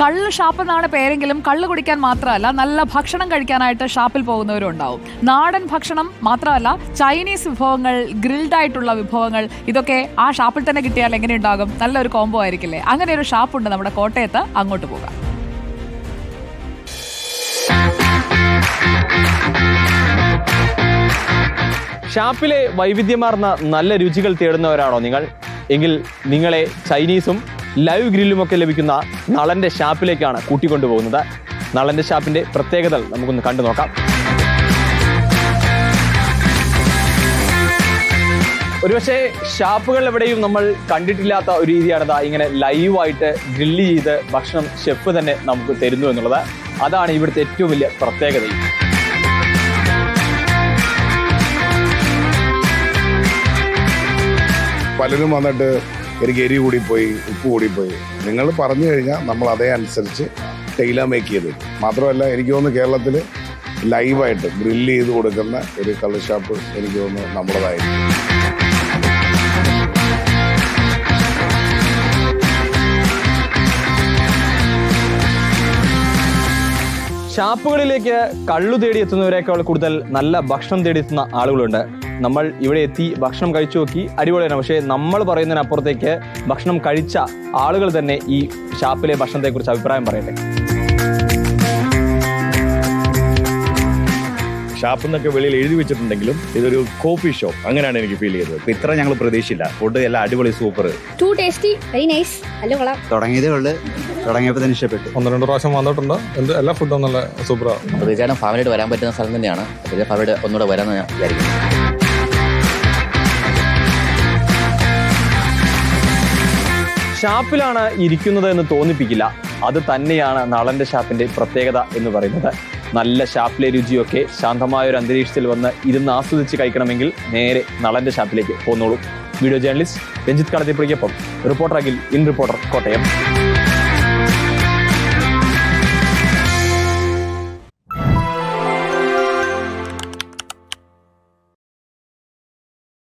കള്ള് ഷാപ്പ് എന്നാണ് പേരെങ്കിലും കള്ള് കുടിക്കാൻ മാത്രമല്ല നല്ല ഭക്ഷണം കഴിക്കാനായിട്ട് ഷാപ്പിൽ പോകുന്നവരും ഉണ്ടാവും. നാടൻ ഭക്ഷണം മാത്രമല്ല ചൈനീസ് വിഭവങ്ങൾ ഗ്രിൽഡ് ആയിട്ടുള്ള വിഭവങ്ങൾ ഇതൊക്കെ ആ ഷാപ്പിൽ തന്നെ കിട്ടിയാൽ എങ്ങനെ ഉണ്ടാകും നല്ലൊരു കോംബോ ആയിരിക്കില്ലേ? അങ്ങനെ ഒരു ഷാപ്പുണ്ട് നമ്മുടെ കോട്ടയത്ത്. അങ്ങോട്ട് പോകാം. ഷാപ്പിലെ വൈവിധ്യമാർന്ന നല്ല രുചികൾ തേടുന്നവരാണോ നിങ്ങൾ? എങ്കിൽ നിങ്ങളെ ചൈനീസും ലൈവ് ഗ്രില്ലുമൊക്കെ ലഭിക്കുന്ന നളന്റെ ഷാപ്പിലേക്കാണ് കൂട്ടിക്കൊണ്ടുപോകുന്നത്. നളന്റെ ഷാപ്പിന്റെ പ്രത്യേകതകൾ നമുക്കൊന്ന് കണ്ടു നോക്കാം. ഒരുപക്ഷെ ഷാപ്പുകൾ എവിടെയും നമ്മൾ കണ്ടിട്ടില്ലാത്ത ഒരു രീതിയാണ് ദാ ഇങ്ങനെ ലൈവായിട്ട് ഗ്രില്ല് ചെയ്ത് ഭക്ഷണം ഷെഫ് തന്നെ നമുക്ക് തരുന്നു എന്നുള്ളത്. അതാണ് ഇവിടുത്തെ ഏറ്റവും വലിയ പ്രത്യേകതയും പലരും വന്നിട്ട് എനിക്ക് എരി കൂടിപ്പോയി ഉപ്പ് കൂടിപ്പോയി. നിങ്ങൾ പറഞ്ഞു കഴിഞ്ഞാൽ നമ്മൾ അതേ അനുസരിച്ച് ടൈല മേക്ക് ചെയ്ത്. മാത്രമല്ല എനിക്ക് തോന്നുന്നു കേരളത്തിൽ ലൈവായിട്ട് ഗ്രില്ല് ചെയ്ത് കൊടുക്കുന്ന ഒരു കള്ള് ഷാപ്പ് എനിക്ക് തോന്നുന്നു നമ്മുടേതായിരിക്കും. ഷാപ്പുകളിലേക്ക് കള്ളു തേടി എത്തുന്നവരെക്കാൾ കൂടുതൽ നല്ല ഭക്ഷണം തേടി എത്തുന്ന ആളുകളുണ്ട്. നമ്മൾ ഇവിടെ എത്തി ഭക്ഷണം കഴിച്ചു നോക്കി അടിപൊളിയാണ്. പക്ഷേ നമ്മൾ പറയുന്നതിനപ്പുറത്തേക്ക് ഭക്ഷണം കഴിച്ച ആളുകൾ തന്നെ ഈ ഷാപ്പിലെ ഭക്ഷണത്തെക്കുറിച്ച് അഭിപ്രായം പറയട്ടെ. ഷാപ്പ് എന്നൊക്കെ വെളിയിൽ എഴുതി വെച്ചിട്ടുണ്ടെങ്കിലും ഇതൊരു കോഫി ഷോപ്പ്. അങ്ങനെയാണ് എനിക്ക് ഫീൽ ചെയ്തത്. ഇപ്പൊ ഇത്ര ഞങ്ങൾ പ്രതീക്ഷയില്ല ഫുഡ് എല്ലാം അടിപൊളി super too tasty very nice നല്ല കൊള്ളാം. തുടങ്ങിയതേ ഉള്ളു. തുടങ്ങിയപ്പോൾ തന്നെ ഇഷ്ടപ്പെട്ടു. ഒന്ന് രണ്ട് പ്രാവശ്യം വന്നിട്ടുണ്ട്. എന്ത് എല്ലാ ഫുഡും നല്ല സൂപ്പറാണ് തീർച്ചയായിട്ടും ഫാമിലിയായിട്ട് വരാൻ പറ്റുന്ന സ്ഥലം തന്നെയാണ്. ഫാമിലിയുടെ ഒന്നുകൂടെ വരാമെന്ന് ഞാൻ വിചാരിക്കുന്നു. ഷാപ്പിലാണ് ഇരിക്കുന്നത് എന്ന് തോന്നിപ്പിക്കില്ല. അത് തന്നെയാണ് നളന്റെ ഷാപ്പിന്റെ പ്രത്യേകത എന്ന് പറയുന്നത്. നല്ല ഷാപ്പിലെ രുചിയൊക്കെ ശാന്തമായ ഒരു അന്തരീക്ഷത്തിൽ വന്ന് ഇരുന്ന് ആസ്വദിച്ച് കഴിക്കണമെങ്കിൽ നേരെ നളന്റെ ഷാപ്പിലേക്ക് പോന്നോളൂ. Video journalist Ranjith കളത്തിപ്പുഴയ്ക്കൊപ്പം reporter Akhil in Reporter Kottayam.